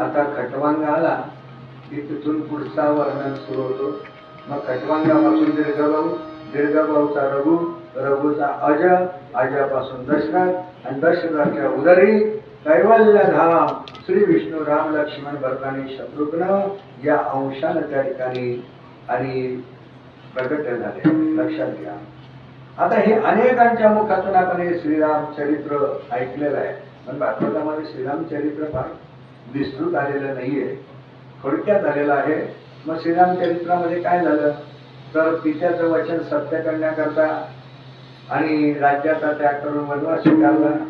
आता खटवांग आला की तिथून पुढचा वर्णन सुरू होतो. मग खटवांगापासून दीर्घभाऊ दीर्घभाऊचा रघु रघुचा अज अजापासून दशरथ आणि दशरथाच्या उदरी कैवल्य धाम श्री विष्णू राम लक्ष्मण भरतानी शत्रुघ्न या अंशानं त्या ठिकाणी आणि प्रगट झाले. लक्षात घ्या. आता हे अनेकांच्या मुखातून आपण हे श्रीराम चरित्र ऐकलेलं आहे. पण भारतामध्ये श्रीराम चरित्र फार विस्तृत आलेलं नाहीये. थोडक्यात आलेलं आहे मग श्रीराम चरित्रामध्ये काय झालं? तर पित्याचं वचन सत्य करण्याकरता आणि राज्याचा त्याग करून वनवास स्वीकारला.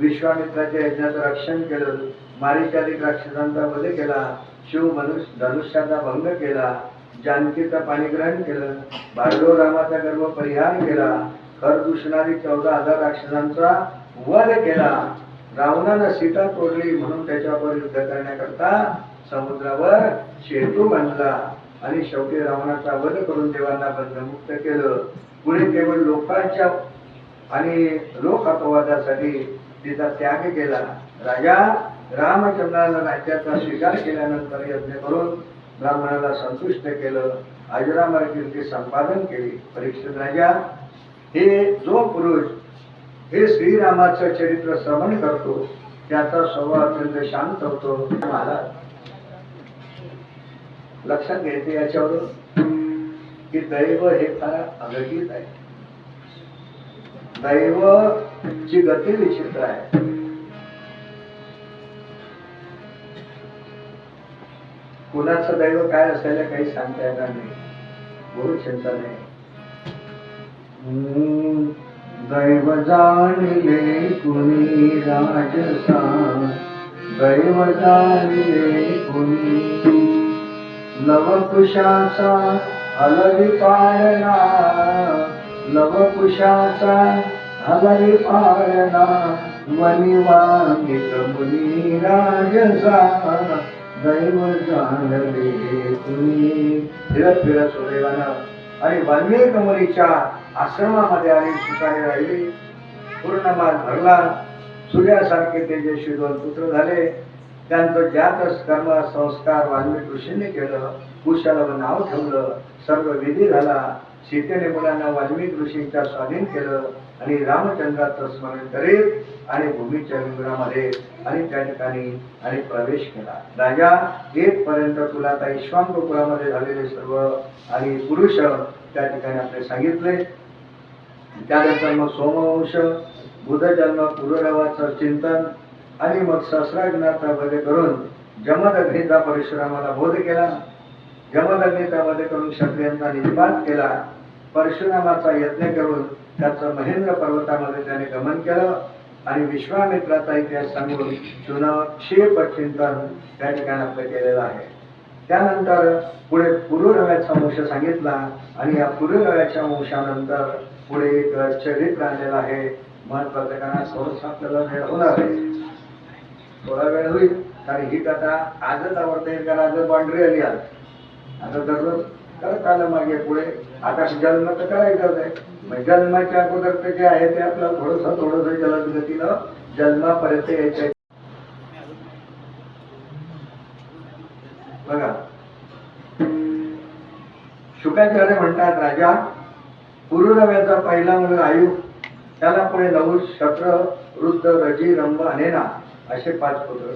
विश्वामित्राच्या यज्ञाचं रक्षण केलं. मारीचालिक राक्षसांचा वध केला. शिव मनुष्य धनुष्याचा भंग केला. जानकीचं पाणीग्रहण केलं. भार्गव रामाचा गर्भ परिहार केला. खर दुषणारी चौदा हजार राक्षसांचा वध केला. रावणाला सीता तोडली म्हणून त्याच्यावर युद्ध करण्याकरता समुद्रावर शेतू बांधला. आणि शेवटी रावणाचा वध करून देवांना बंधमुक्त केलं. पुढे केवळ लोकांच्या आणि लोक अपवादासाठी तिचा त्याग केला. राजा रामचंद्राला राज्याचा स्वीकार केल्यानंतर यज्ञ करून ब्राह्मणाला संतुष्ट केलं. अजरामर कीर्ती संपादन केली. परीक्षित राजा हे जो पुरुष हे श्रीरामाचं चरित्र श्रवण करतो त्याचा स्वभाव अत्यंत शांत होतो महाराज. लक्षात घ्यायचं याच्यावरून की दैव हे फार अघटित आहे. दैव ची गती विचित्र आहे. कुणाचं दैव काय असायला काही सांगता येणार नाही. गुरु चिंता नाही. हम्म, दैव जाणले कुणी राजसा दैव जाणले कुणी लवकुशाचा हलवी पाळणा लवकुशाचा हलवी पाळणा वनिवांगित मुनी राजसा दैव जाणले कुणी फिरत फिरत सुदैवानं आणि वाल्मिक मुनीच्या आश्रमामध्ये आली सुखाने राहिली पूर्ण माल भरला. सूर्यासारखे तेजस्वी दोन पुत्र झाले. त्यांचं ज्यातच कर्म संस्कार वाल्मिक ऋषींनी केलं. कुशाला नाव ठेवलं. सर्व विधी झाला. सीतेने मुलांना वाल्मिक ऋषींच्या स्वाधीन केलं आणि रामचंद्राचं स्मरण करीत आणि भूमीच्या विंगरामध्ये आणि त्या ठिकाणी आणि प्रवेश केला. राजा एक पर्यंत तुला आता ईश्वांक कुळामध्ये झालेले सर्व आणि पुरुष त्या ठिकाणी आपले सांगितले. त्यानंतर मग सोमवंश बुधजन्म पुरुरवाचं चिंतन आणि मग सहस्राग्नाचा करून जमदग्नीचा परशुरामाला बोध केला. जमदग्नीचा करून क्षत्रियांचा निपात केला. परशुरामाचा यज्ञ करून त्याचं महेंद्र पर्वतामध्ये त्याने गमन केलं आणि विश्वामित्राचा इतिहास सांगून चुनाक्षेप चिंतन त्या ठिकाणी आपलं केलेलं आहे. त्यानंतर पुढे पुरुरव्याचा वंश सांगितला आणि या पुरुरव्याच्या वंशानंतर पुढे एक चरित्र आणलेलं आहे. मन प्रत्येकांना सहज आपल्याला वेळ होणार आहे. थोडा वेळ होईल कारण ही कथा आजच आवडता येईल कारण आज बाउंड्री आली आज. आता दररोज करत आलं मागे पुढे. आता जन्म तर करायचं आहे. मग जन्माच्या अगोदर ते जे आहे ते आपलं थोडंसं थोडंसं जलद गतीनं जन्मापर्यंत यायचं बघा. शुकाचार्य म्हणतात राजा पुरुरव्याचा पहिला मुलगा आयु त्याला पुढे नऊ शत्र वृद्ध रजी रंभ अनेना असे पाच पुत्र.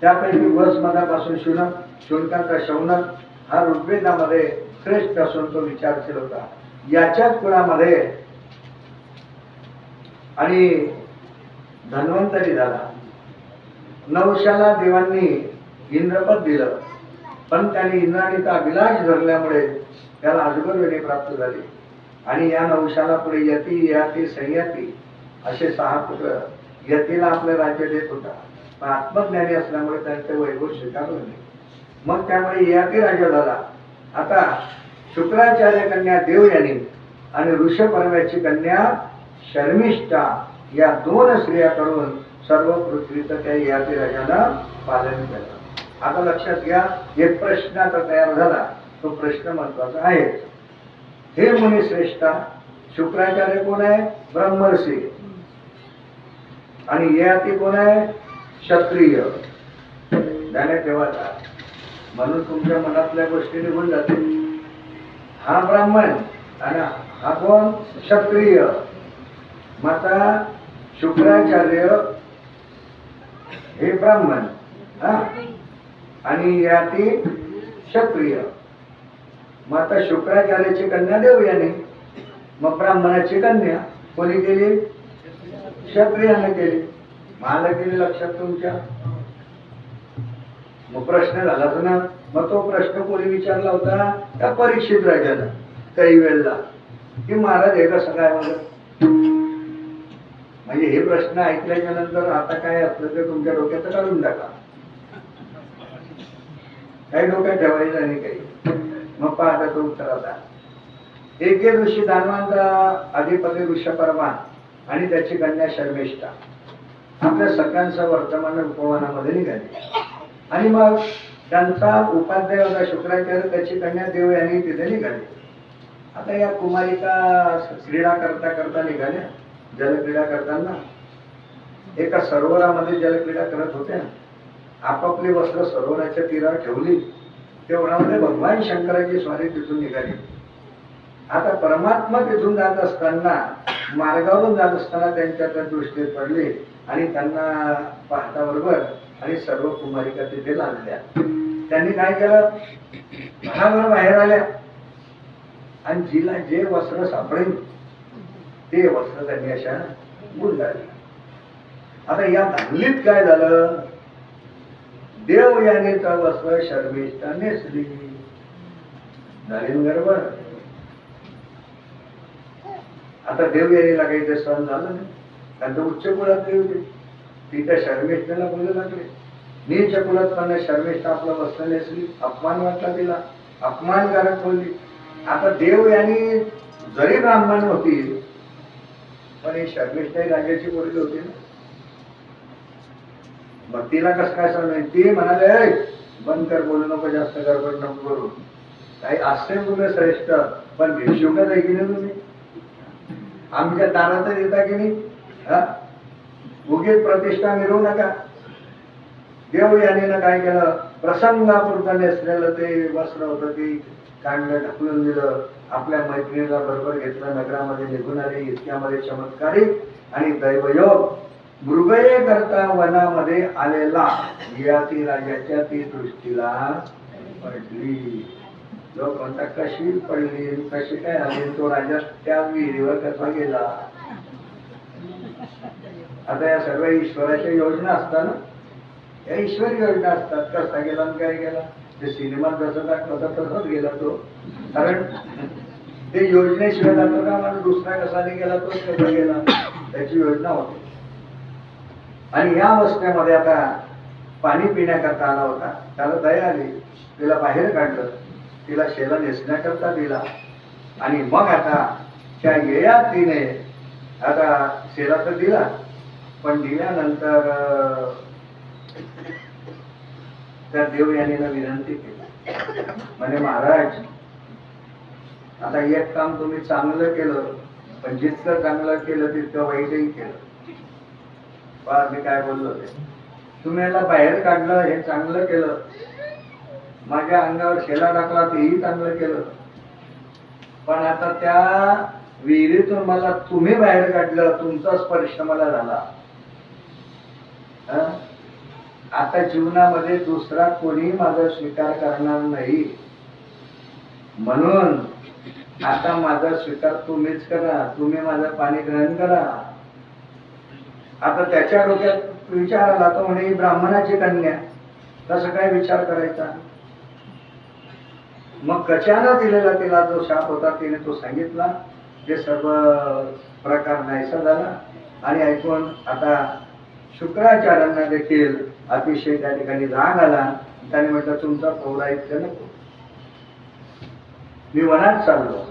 त्यापैकी वस मधापासून शुनक शुनकाचा शौनक हा ऋग्वेदामध्ये श्रेष्ठ असून तो विचारशील होता. याच्याच कुळामध्ये आणि धन्वंतरी झाला. नवशाला देवांनी इंद्रपद दिलं पण त्याने इंद्राणीचा विलास धरल्यामुळे त्याला अजगर वेळी प्राप्त झाली. आणि या नवशाला पुढे यती याती संयती असे सहा पुत्र यतीला आपलं राज्य देत होता. पण आत्मज्ञानी असल्यामुळे त्यांचे वैभव स्वीकारलं नाही. मग त्यामुळे यती राजा झाला. आता शुक्राचार्य कन्या देव यांनी आणि ऋषपर्व्याची कन्या शर्मिष्ठा या दोन स्त्रिया करून सर्व पृथ्वीचं त्या याती राजाला पालन केलं. आता लक्षात घ्या एक प्रश्न आता तयार झाला. तो प्रश्न महत्त्वाचा आहे हे मुनी श्रेष्ठा शुक्राचार्य कोण आहे? ब्रह्मर्षी आणि ययाती कोण आहे? क्षत्रिय. ध्यानात ठेवायचा म्हणून तुमच्या मनातल्या गोष्टी निघून जाते हा ब्राह्मण आणि हा कोण? क्षत्रिय. माता शुक्राचार्य हे ब्राह्मण हा? आणि या ती क्षत्रिय. माता शुक्राचार्याची कन्या देव याने मग ब्राह्मणाची कन्या कोणी केली? क्षत्रियाने केली. मला केली लक्षात तुमच्या. मग प्रश्न झाला होता ना. मग तो प्रश्न कोणी विचारला होता? त्या परीक्षित राजानं काही वेळेला. की महाराज हे कसं काय मग म्हणजे हे प्रश्न ऐकल्याच्या नंतर आता काय असलं ते तुमच्या डोक्यात काढून टाका. काही डोक्यात ठेवायचं नाही काही. मग पाहता तो उत्तर आता एके ऋषी दानवांचा अधिपती ऋषपरमा आणि त्याची कन्या शर्मिष्ठा. आपल्या सगळ्यांचा वर्तमान उपवनामध्ये निघाले. आणि मग त्यांचा उपाध्याय होता शुक्राचार्य त्याची कन्या देव यांनी तिथे निघाली. आता या कुमारिका क्रीडा करता करता निघाल्या जलक्रीडा करताना. एका सरोवरामध्ये जलक्रीडा करत होत्या. आपापली वस्त्र सरोवराच्या तीरावर ठेवली. तेवढ्यामध्ये भगवान शंकराची स्वारी तिथून निघाली. आता परमात्मा तिथून जात असताना मार्गावरून जात असताना त्यांच्या त्या दृष्टीत पडले आणि त्यांना पाहता बरोबर आणि सर्व कुमारिका तिथे लागल्या. त्यांनी काय केलं? घरावर बाहेर आल्या. आणि जिला जे वस्त्र सापडेल ते वस्त्र त्यांनी अशा गुंडाळली आता या धांगलीत काय झालं? देव याने तर वस्त्र शर्मिष्ठा नेसली झाली गरबा आता देव यायला काही ते सण झालं नाही कारण तो उच्च कुळातली होती. ती त्या शर्मिष्ठेला बोलू लागले. नीच कुलात पण शर्मिष्ठा आपला बसला नेसली अपमान वाटला तिला. अपमानकारक बोलली. आता देव यांनी जरी ब्राह्मण होती पण हे शर्मिष्ठाही राजाची बोलली होती ना. मग तिला कसं काय समज ती म्हणाले बंद कर बोलू नको जास्त गडबड नको करू. काही असते तुम्ही श्रेष्ठ पण भिक्षुकच आहे की नाही तुम्ही? आमच्या दारातच येता की नाही? हा? उगीच प्रतिष्ठा मिळवू नका. देव याने काय केलं? प्रसंगापुरतं नेसलेलं ते वस्त्र होतं ते कांड ढकलून दिलं. आपल्या मैत्रिणीला बरोबर घेतलं नगरामध्ये निघून आले इतक्यामध्ये चमत्कारिक आणि दैवयोग. मृगये करता वनामध्ये आलेला या ती राजाच्या ती दृष्टीला पडली. लोक म्हणता कशी पडली कशी काय आली तो राजा त्या विहिरीवर कसा गेला? आता या सर्व ईश्वराच्या योजना असतात ना? या ईश्वरी योजना असतात. कसा गेला आणि काय गेला? ते सिनेमात जसं दाखवतात तसंच गेला तो. कारण ते योजनेशिवाय जातो का? मला दुसरा कसा गेला तोच कसा गेला? त्याची योजना होती. आणि या अवस्थेमध्ये आता पाणी पिण्याकरता आला होता. त्याला दया आली तिला बाहेर काढलं. तिला शेला नेसण्याकरता दिला. आणि मग आता त्या येयात तिने आता शेला तर दिला. पण दिल्यानंतर त्या देव यांनी विनंती केली. म्हणे महाराज आता एक काम तुम्ही चांगलं केलं. पण जितकं चांगलं केलं तितकं वाईटही केलं. पहा मी काय बोललो ते? तुम्ही याला बाहेर काढलं हे चांगलं केलं. माझ्या अंगावर शेला टाकला तेही चांगलं केलं. पण आता त्या विहिरीतून मला तुम्ही बाहेर काढलं तुमचा स्पर्श मला झाला. आता जीवनामध्ये दुसरा कोणी माझा स्वीकार करणार नाही. म्हणून आता माझा स्वीकार तुम्हीच करा तुम्ही माझं पाणी ग्रहण करा. आता त्याच्या डोक्यात विचार आला तो म्हणे ही ब्राह्मणाची कन्या. तसं काय विचार करायचा? मग कशानं दिलेला तिला जो शाप होता तिने तो सांगितला. ते सर्व प्रकार नाहीसा झाला. आणि ऐकून आता शुक्राचार्यांना देखील अतिशय त्या ठिकाणी राग आला. त्याने म्हटलं तुमचा पौराहित्य नको. मी वनात चाललो.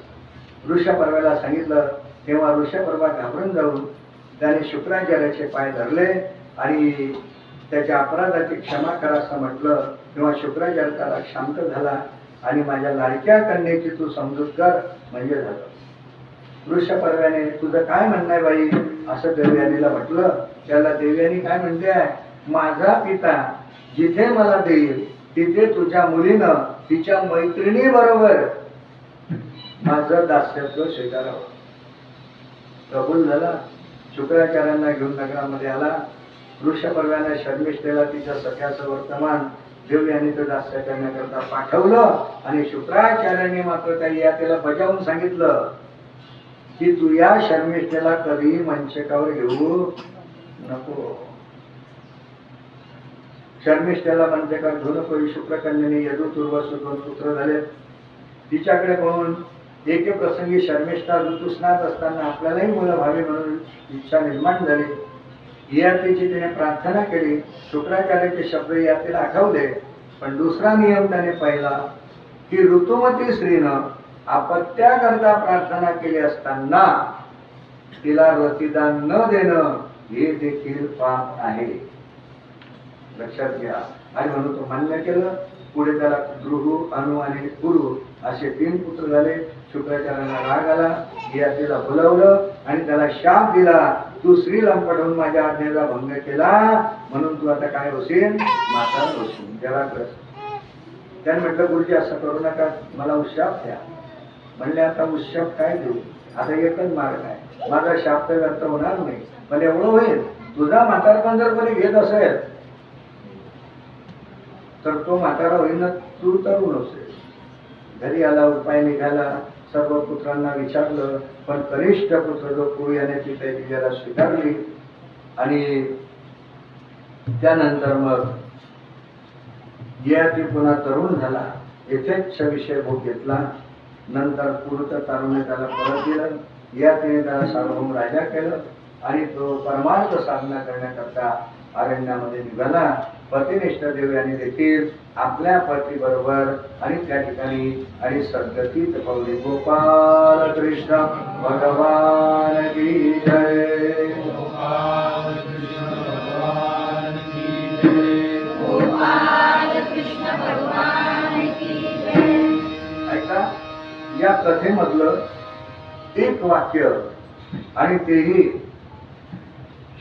ऋषपर्वाला सांगितलं तेव्हा ऋषपर्वा घाबरून जाऊन त्याने शुक्राचार्याचे पाय धरले आणि त्याच्या अपराधाची क्षमा करा असं म्हटलं तेव्हा शुक्राचार्य त्याला शांत झाला आणि माझ्या लाडक्या कन्येची तू समजूत कर म्हणजे झालं. ऋषपर्व्याने तुझं काय म्हणणं आहे बाई? असं देवयानीला म्हटलं. त्याला देवयानी काय म्हणते? आहे माझा पिता जिथे मला देईल तिथे तुझ्या मुलीनं तिच्या मैत्रिणी बरोबर. माझं दास्यत्व स्वीकारावं. प्रबुल झाला. शुक्राचार्यांना घेऊन नगरामध्ये आला. वृषपर्व्याने शर्मिष्ठेला तिच्या सख्याचं वर्तमान देव यांनी तो दास्य करण्याकरता पाठवलं आणि शुक्राचार्यांनी मात्र त्या यातेला बजावून सांगितलं की तू या शर्मिष्ठेला कधी मंचकावर घेऊ नको. शर्मिष्ठेला मंचकावर घेऊ नको. शुक्रकन्याने यदुतुर्वस सुद्धा पुत्र झाले. तिच्याकडे पाहून एके प्रसंगी शर्मिष्ठा ऋतुस्नात असताना आपल्यालाही मुलं व्हावी म्हणून इच्छा निर्माण झाली. यातीची तिने प्रार्थना केली. शुक्राचार्याचे शब्द यातील आठवले. पण दुसरा नियम त्याने पाहिला की ऋतुमती स्त्रीनं अपत्याकरता प्रार्थना केली असताना तिला रतिदान न देणं हे देखील पाप आहे. लक्षात घ्या. आणि म्हणून तो मान्य केलं. पुढे त्याला गृह अनु आणि गुरु असे तीन पुत्र झाले. शुक्राचार्यांना राग आला यातीला बोलावलं आणि त्याला शाप दिला. तू श्रीलम पठवून माझ्या आज्ञेचा भंग केला म्हणून तू आता काय होशील? माता होशील. त्याला त्याने म्हटलं गुरुजी असं करू नका. मला उशाप द्या. म्हणले आता उशाप काय देऊ? आता एकच मार्ग आहे. माझा शाप तर व्यर्थ होणार नाही. पण एवढं होईल. तुझा म्हातारपण जर कोणी घेत असेल तर तो म्हातारा होईना तू तरुण असेल. घरी आला उपाय निघाला. सर्व पुत्रांना विचारलं पण कनिष्ठ पुत्र जो कुरु याने तिथे विजयाला स्वीकारली. आणि त्यानंतर मग ययाती पुन्हा तरुण झाला येथेच विषय भोग घेतला. नंतर पुढचं तारुण्य त्याला परत दिलं. ययातीने त्याला सार्वभौम राजा केलं आणि तो परमार्थ साधना करण्याकरता अरण्यामध्ये निघाला. पतिनिष्ठ देव यांनी देखील आपल्या पती बरोबर आणि त्या ठिकाणी आणि सद्गतीत पावली गोपाल कृष्ण भगवान की जय. ऐका या कथेमधलं एक वाक्य आणि तेही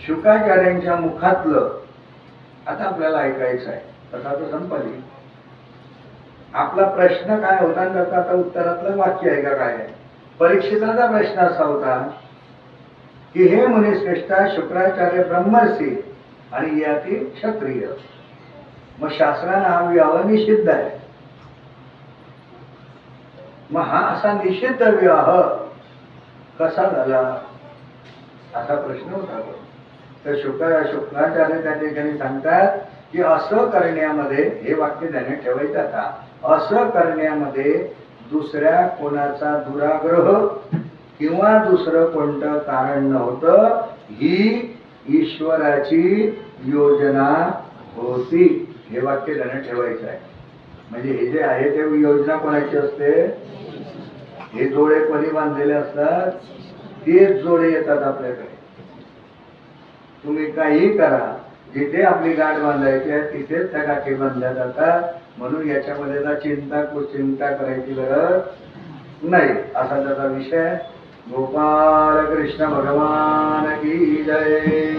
शुकाचार्यांच्या मुखातलं आता आपल्याला ऐकायचं आहे कथा तर संपली. आपला प्रश्न काय होता आणि त्याचं आता उत्तरातलं वाक्य आहे का काय? आहे परीक्षिताचा प्रश्न असा होता की हे मुनिश्रेष्ठा शुक्राचार्य ब्रह्मर्षी आणि याती क्षत्रिय. मग शास्त्रानं हा विवाह निषिद्ध आहे. मग हा असा निषिद्ध विवाह कसा झाला? असा प्रश्न होता. तर शुक शुक्राचार्य त्या ठिकाणी सांगतात की असं करण्यामध्ये हे वाक्य त्याने ठेवायचं आता असं करण्यामध्ये दुसऱ्या कोणाचा दुराग्रह किंवा दुसरं कोणतं कारण नव्हतं ही ईश्वराची योजना होती. हे वाक्य त्याने ठेवायचं आहे. म्हणजे हे जे आहे ते योजना कोणाची असते? हे जोडे कोणी बांधलेले असतात? तेच जोडे येतात आपल्याकडे. तुम्ही काही करा. जिथे आपली गाठ बांधायची आहे तिथेच त्या गाठी बांधल्या जातात. म्हणून याच्यामध्ये ना चिंता चिंता करायची गरज नाही. असा त्याचा विषय गोपाल कृष्ण भगवान की जय.